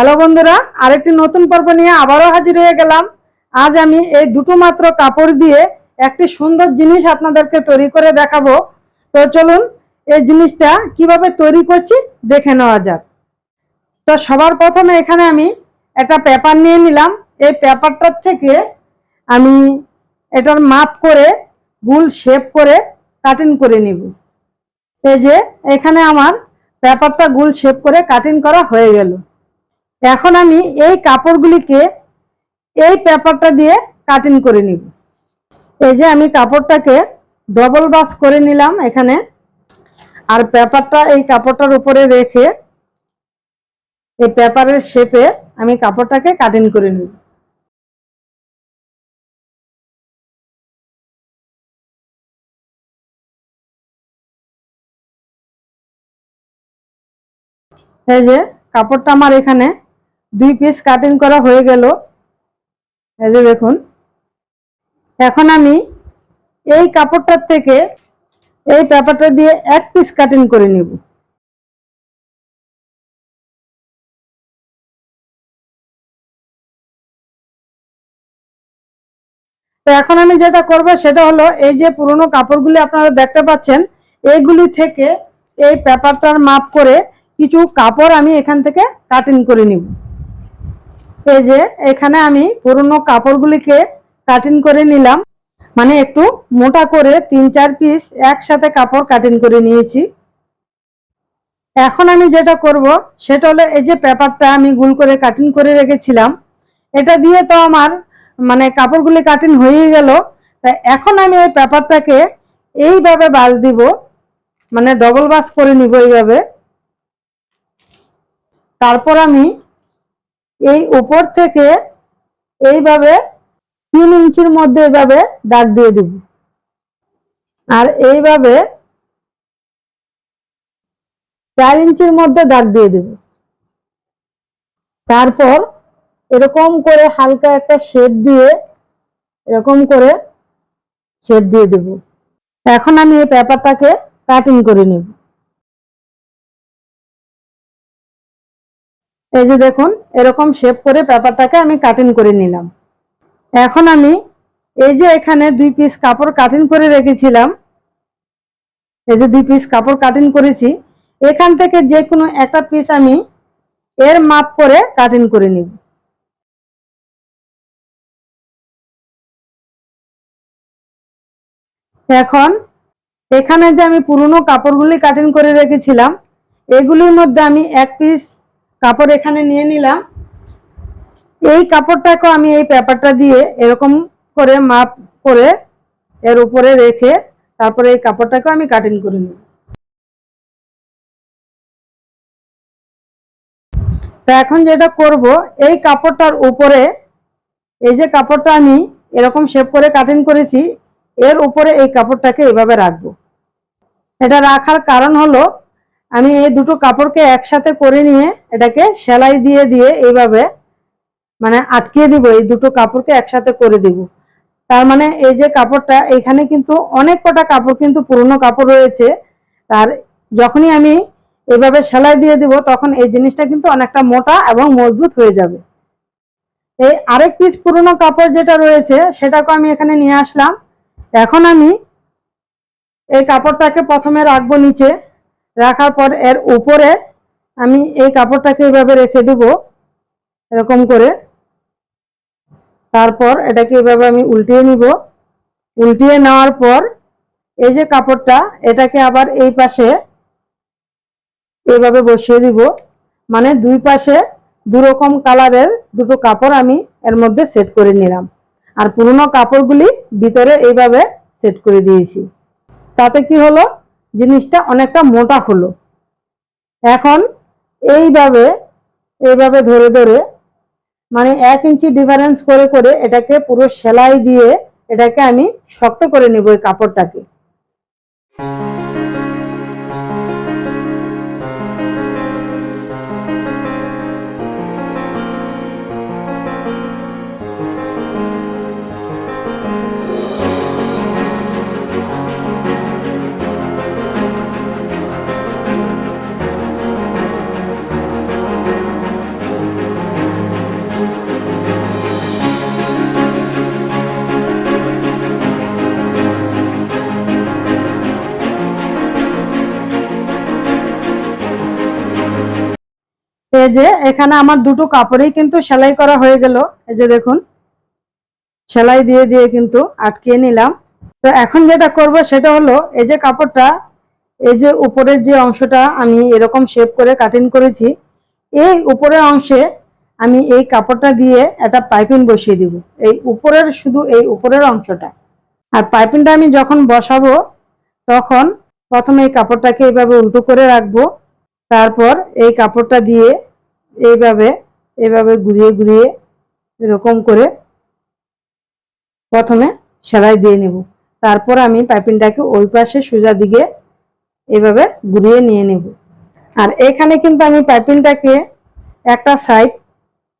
Hello বন্ধুরা, আরেকটি নতুন পর্ব নিয়ে আবারও হাজির হয়ে গেলাম। আজ আমি এই দুটো মাত্র কাপড় দিয়ে একটি সুন্দর জিনিস আপনাদেরকে তৈরি করে দেখাবো। তো চলুন, এই জিনিসটা কীভাবে তৈরি করছি দেখে নেওয়া যাক। তো সবার প্রথমে এখানে আমি একটা পেপার নিয়ে নিলাম। এই পেপারটার থেকে আমি এটার মাপ করে গুল শেপ করে কাটিং করে নিব। এই যে, এখানে আমার পেপারটা গুল শেপ করে কাটিং করা হয়ে গেল। এখন আমি এই কাপড়গুলিকে এই পেপারটা দিয়ে কাটিং করে নিব। এই যে আমি কাপড়টাকে ডবল বাস করে নিলাম এখানে। আর পেপারটা এই কাপড়টার উপরে রেখে এই পেপারের শেপে আমি কাপড়টাকে কাটিং করে নিব। এই যে কাপড়টা আমার এখানে দুই পিস কাটিং করা হয়ে গেল। এই যে দেখুন। এখন আমি এই কাপড়টার থেকে এই পেপারটা দিয়ে এক পিস কাটিং করে নিব। তো এখন আমি যেটা করব সেটা হলো এই যে পুরনো কাপড়গুলি আপনারা দেখতে পাচ্ছেন, এইগুলি থেকে এই পেপারটার মাপ করে কিছু কাপড় আমি এখান থেকে কাটিং করে নিব। এই যে, এখানে আমি পুরনো কাপড়গুলিকে কাটিং করে নিলাম। মানে একটু মোটা করে তিন চার পিস একসাথে কাপড় কাটিং করে নিয়েছি। এখন আমি যেটা করব, সেটা হলো এই যে পেপারটা আমি গুল করে কাটিং করে রেখেছিলাম, এটা দিয়ে তো আমার মানে কাপড়গুলি কাটিং হয়ে গেল। তাই এখন আমি এই পেপারটাকে এইভাবে বাজ দিব মানে ডবল বাস করে নিব এইভাবে। তারপর আমি এই উপর থেকে এইভাবে তিন ইঞ্চির মধ্যে এইভাবে দাগ দিয়ে দিব। আর এইভাবে চার ইঞ্চির মধ্যে দাগ দিয়ে দেব। তারপর এরকম করে হালকা একটা শেপ দিয়ে এরকম করে শেপ দিয়ে দেব। এখন আমি এই পেপারটাকে কাটিং করে নিব। এই যে দেখুন, এরকম শেপ করে পেপারটাকে আমি কাটিং করে নিলাম। এখন আমি এই যে এখানে দুই পিস কাপড় কাটিং করে রেখেছিলাম, এই যে দুই পিস কাপড় কাটিং করেছি, এখান থেকে যে কোনো একটা পিস আমি এর মাপ করে কাটিং করে নিব। এখন এখানে যে আমি পুরনো কাপড়গুলি কাটিং করে রেখেছিলাম, এগুলির মধ্যে আমি এক পিস কাপড় এখানে নিয়ে নিলাম। এই কাপড়টাকে আমি এই পেপারটা দিয়ে এরকম করে মাপ করে এর উপরে রেখে তারপরে এই কাপড়টাকে আমি কাটিং করে নিব। তো এখন যেটা করব, এই কাপড়টার উপরে এই যে কাপড়টা আমি এরকম শেপ করে কাটিং করেছি, এর উপরে এই কাপড়টাকে এভাবে রাখব। এটা রাখার কারণ হলো আমি এই দুটো কাপড়কে একসাথে করে নিয়ে এটাকে সেলাই দিয়ে দিয়ে এইভাবে মানে আটকিয়ে দিব, এই দুটো কাপড়কে একসাথে করে দিব। তার মানে এই যে কাপড়টা, এখানে কিন্তু অনেক কটা কাপড় কিন্তু পুরনো কাপড় রয়েছে। আর যখনই আমি এইভাবে সেলাই দিয়ে দিব, তখন এই জিনিসটা কিন্তু অনেকটা মোটা এবং মজবুত হয়ে যাবে। এই আরেক পিস পুরনো কাপড় যেটা রয়েছে সেটাকে আমি এখানে নিয়ে আসলাম। এখন আমি এই কাপড়টাকে প্রথমে রাখব নিচে। রাখার পর এর উপরে আমি এই কাপড়টাকে এইভাবে রেখে দেব, এরকম করে। তারপর এটাকে এইভাবে আমি উল্টিয়ে নিব। উল্টিয়ে নেওয়ার পর এই যে কাপড়টা, এটাকে আবার এই পাশে এইভাবে বসিয়ে দিব। মানে দুই পাশে দু রকম কালারের দুটো কাপড় আমি এর মধ্যে সেট করে নিলাম। আর পুরনো কাপড়গুলি ভিতরে এইভাবে সেট করে দিয়েছি। তাতে কি হলো? জিনিসটা অনেকটা মোটা হলো। এখন এইভাবে এইভাবে ধরে ধরে মানে এক ইঞ্চি ডিফারেন্স করে করে এটাকে পুরো সেলাই দিয়ে এটাকে আমি শক্ত করে নেব এই কাপড়টাকে। এই যে এখানে আমার দুটো কাপড়েই কিন্তু সেলাই করা হয়ে গেল। এই যে দেখুন, সেলাই দিয়ে দিয়ে কিন্তু আটকিয়ে নিলাম। তো এখন যেটা করব সেটা হলো, এই যে কাপড়টা, এই যে উপরের যে অংশটা আমি এরকম শেপ করে কাটিং করেছি, এই উপরের অংশে আমি এই কাপড়টা দিয়ে একটা পাইপিং বসিয়ে দিব। এই উপরের শুধু এই উপরের অংশটা। আর পাইপিংটা আমি যখন বসাবো, তখন প্রথমে এই কাপড়টাকে এইভাবে উল্টো করে রাখব। তারপর এই কাপড়টা দিয়ে এইভাবে এইভাবে ঘুরিয়ে ঘুরিয়ে এরকম করে প্রথমে সেলাই দিয়ে নেব। তারপর আমি পাইপিংটাকে ওই পাশে সোজা দিকে এইভাবে ঘুরিয়ে নিয়ে নেব। আর এখানে কিন্তু আমি পাইপিংটাকে একটা সাইড,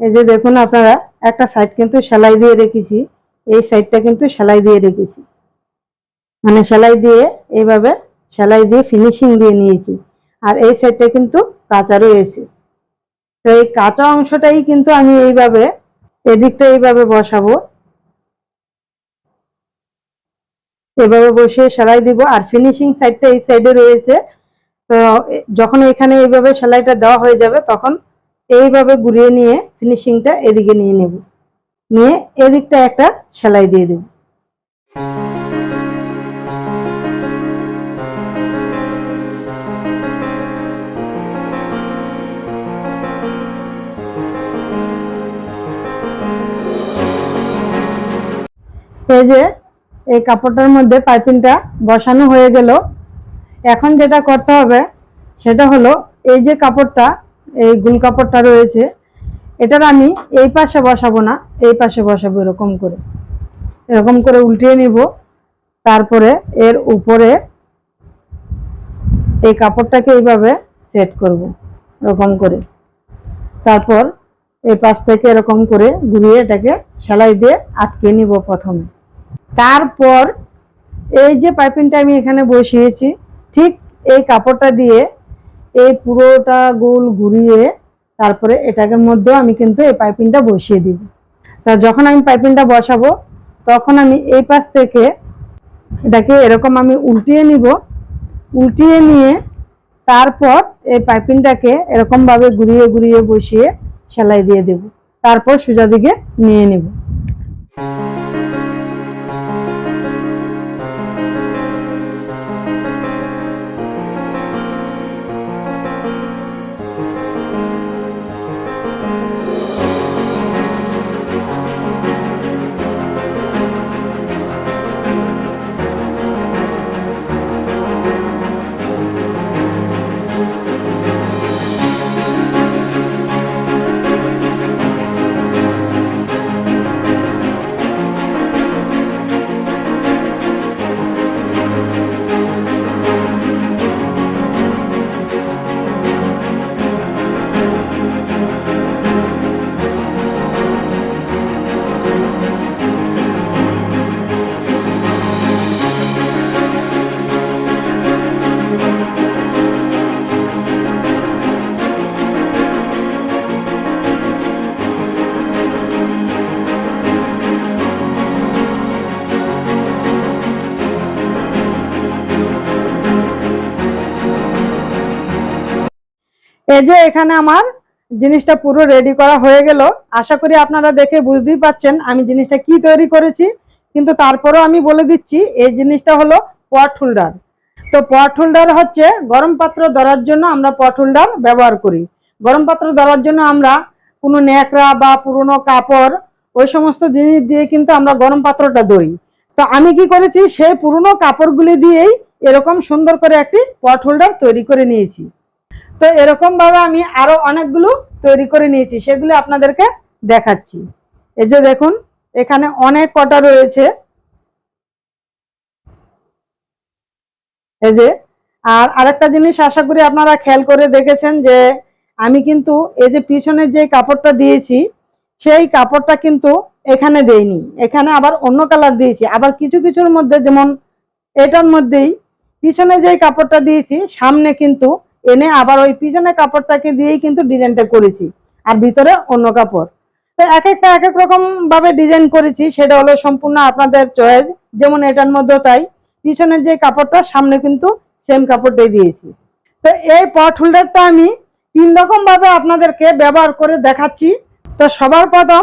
এই যে দেখুন আপনারা, একটা সাইড কিন্তু সেলাই দিয়ে রেখেছি, এই সাইডটা কিন্তু সেলাই দিয়ে রেখেছি। মানে সেলাই দিয়ে এইভাবে সেলাই দিয়ে ফিনিশিং দিয়ে নিয়েছি। আর এই সাইডটা কিন্তু কাঁচা রয়েছে। তো এই কাঁচা অংশটাই কিন্তু আমি এইভাবে, এদিকটা এইভাবে বসাবো। এভাবে বসিয়ে সেলাই দিব। আর ফিনিশিং সাইডটা এই সাইডে রয়েছে। তো যখন এখানে এইভাবে সেলাইটা দেওয়া হয়ে যাবে, তখন এইভাবে ঘুরিয়ে নিয়ে ফিনিশিংটা এদিকে নিয়ে নেব। নিয়ে এদিকটা একটা সেলাই দিয়ে দেব। এই যে, এই কাপড়টার মধ্যে পাইপিংটা বসানো হয়ে গেল। এখন যেটা করতে হবে, সেটা হলো এই যে কাপড়টা, এই গুল কাপড়টা রয়েছে, এটার আমি এই পাশে বসাবো না, এই পাশে বসাবো এরকম করে। এরকম করে উল্টিয়ে নিব। তারপরে এর উপরে এই কাপড়টাকে এইভাবে সেট করব, এরকম করে। তারপর এই পাশ থেকে এরকম করে ঘুরিয়ে এটাকে সেলাই দিয়ে আটকে নিব প্রথমে। তারপর এই যে পাইপিংটা আমি এখানে বসিয়েছি, ঠিক এই কাপড়টা দিয়ে এই পুরোটা গোল ঘুরিয়ে তারপরে এটাকে মধ্যেও আমি কিন্তু এই পাইপিংটা বসিয়ে দিব। তা যখন আমি পাইপিংটা বসাবো, তখন আমি এই পাশ থেকে এটাকে এরকম আমি উল্টিয়ে নিব। উল্টিয়ে নিয়ে তারপর এই পাইপিংটাকে এরকম ভাবে ঘুরিয়ে ঘুরিয়ে বসিয়ে সেলাই দিয়ে দেব। তারপর সোজা দিকে নিয়ে নেব। এই যে এখানে আমার জিনিসটা পুরো রেডি করা হয়ে গেল। আশা করি আপনারা দেখে বুঝতেই পাচ্ছেন আমি জিনিসটা কি তৈরি করেছি। কিন্তু তারপরেও আমি বলে দিচ্ছি, এই জিনিসটা হলো পট হোল্ডার তো পট হোল্ডার হচ্ছে গরম পাত্র ধরার জন্য আমরা পট হোল্ডার ব্যবহার করি। গরম পাত্র ধরার জন্য আমরা কোনো ন্যাকড়া বা পুরনো কাপড়, ওই সমস্ত জিনিস দিয়ে কিন্তু আমরা গরম পাত্রটা ধরি। তো আমি কি করেছি, সেই পুরনো কাপড়গুলি দিয়েই এরকম সুন্দর করে একটি পট হোল্ডার তৈরি করে নিয়েছি। তো এরকম ভাবে আমি আরও অনেকগুলো তৈরি করে নিয়েছি, সেগুলো আপনাদেরকে দেখাচ্ছি। এই যে দেখুন, এখানে অনেক কটা রয়েছে। এই যে, আর আরেকটা জিনিস আশা করি আপনারা খেয়াল করে দেখেছেন যে, আমি কিন্তু এই যে পিছনের যে কাপড়টা দিয়েছি, সেই কাপড়টা কিন্তু এখানে দেইনি। এখানে আবার অন্য কালার দিয়েছি। আবার কিছু কিছুর মধ্যে, যেমন এটার মধ্যেই পিছনে যে কাপড়টা দিয়েছি, সামনে কিন্তু এনে আবার ওই পিছনে কাপড়টাকে দিয়েই কিন্তু ডিজাইনটা করেছি, আর ভিতরে অন্য কাপড়। তো এক একটা এক এক রকম ভাবে ডিজাইন করেছি, সেটা হলো সম্পূর্ণ আপনাদের চয়েস, যেমন এটার মধ্যেও তাই, পিছনের যে কাপড়টা, সামনে কিন্তু সেম কাপড়টাই দিয়েছি। তো এই পট হোল্ডারটা আমি তিন রকম ভাবে আপনাদেরকে ব্যবহার করে দেখাচ্ছি। তো সবার প্রথম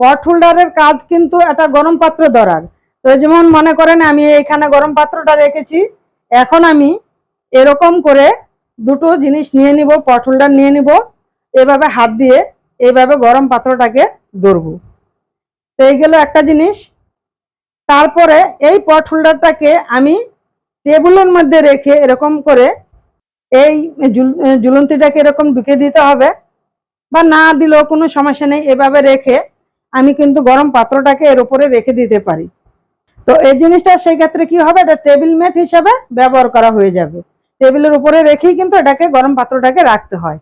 পট হোল্ডারের কাজ কিন্তু একটা গরম পাত্র ধরার। তো যেমন মনে করেন আমি এখানে গরম পাত্রটা রেখেছি, এখন আমি এরকম করে দুটো জিনিস নিয়ে নিব পট হোল্ডার নিয়ে নিব, এভাবে হাত দিয়ে এইভাবে গরম পাত্রটাকে ধরবো। তো এই গেল একটা জিনিস। তারপরে এই পট আমি টেবিলের মধ্যে রেখে এরকম করে এই ঝুলন্তিটাকে এরকম ঢুকে দিতে হবে বা না দিলেও কোনো সমস্যা নেই, এভাবে রেখে আমি কিন্তু গরম পাত্রটাকে এর উপরে রেখে দিতে পারি। তো এই জিনিসটা সেই ক্ষেত্রে কি হবে? এটা টেবিল ম্যাট হিসাবে ব্যবহার করা হয়ে যাবে। টেবিলের উপরে রেখেই কিন্তু এটাকে গরম পাত্রটাকে রাখতে হয়।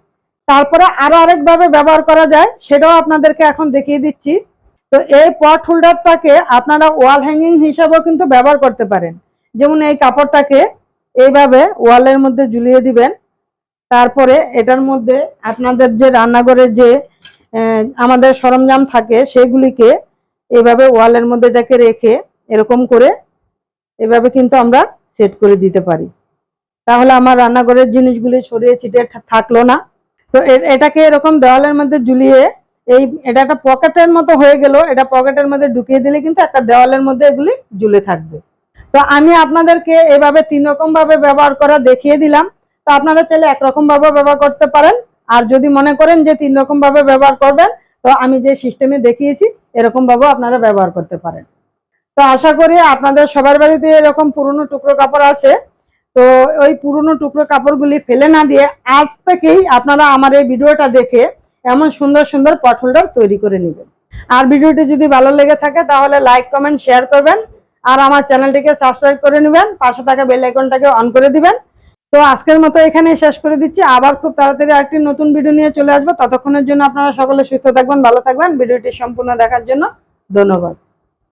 তারপরে আরও আরেকভাবে ব্যবহার করা যায়, সেটাও আপনাদেরকে এখন দেখিয়ে দিচ্ছি। তো এই পট হোল্ডারটাকে আপনারা ওয়াল হ্যাঙ্গিং হিসাবেও কিন্তু ব্যবহার করতে পারেন। যেমন এই কাপড়টাকে এইভাবে ওয়ালের মধ্যে ঝুলিয়ে দিবেন। তারপরে এটার মধ্যে আপনাদের যে রান্নাঘরের যে আমাদের সরঞ্জাম থাকে, সেগুলিকে এভাবে ওয়ালের মধ্যে এটাকে রেখে এরকম করে এভাবে কিন্তু আমরা সেট করে দিতে পারি। তাহলে আমার রান্নাঘরের জিনিসগুলি ছিটিয়ে থা- থাকল না। তো এটাকে এরকম দেওয়ালের মধ্যে ঝুলিয়ে এই এটা একটা পকেটের মতো হয়ে গেল। এটা পকেটের মধ্যে ঢুকিয়ে দিলে কিন্তু একটা দেওয়ালের মধ্যে এগুলি ঝুলে থাকবে। তো আমি আপনাদেরকে এভাবে তিন রকম ভাবে ব্যবহার করা দেখিয়ে দিলাম। তো আপনারা চাইলে একরকম ভাবে ব্যবহার করতে পারেন। আর যদি মনে করেন যে তিন রকম ভাবে ব্যবহার করবেন, তো আমি যে সিস্টেমে দেখিয়েছি, এরকম ভাবেও আপনারা ব্যবহার করতে পারেন। তো আশা করি আপনাদের সবার বাড়িতে এরকম পুরনো টুকরো কাপড় আছে। তো ওই পুরনো টুকরো কাপড়গুলি ফেলে না দিয়ে আজ থেকেই আপনারা আমার এই ভিডিওটা দেখে এমন সুন্দর সুন্দর পট হোল্ডার তৈরি করে নেবেন। আর ভিডিওটি যদি ভালো লেগে থাকে তাহলে লাইক, কমেন্ট, শেয়ার করবেন আর আমার চ্যানেলটিকে সাবস্ক্রাইব করে নেবেন, পাশে থাকা বেল আইকনটাকে অন করে দিবেন। তো আজকের মতো এখানে শেষ করে দিচ্ছি। আবার খুব তাড়াতাড়ি একটি নতুন ভিডিও নিয়ে চলে আসব। ততক্ষণের জন্য আপনারা সকলে সুস্থ থাকবেন, ভালো থাকবেন। ভিডিওটি সম্পূর্ণ দেখার জন্য ধন্যবাদ।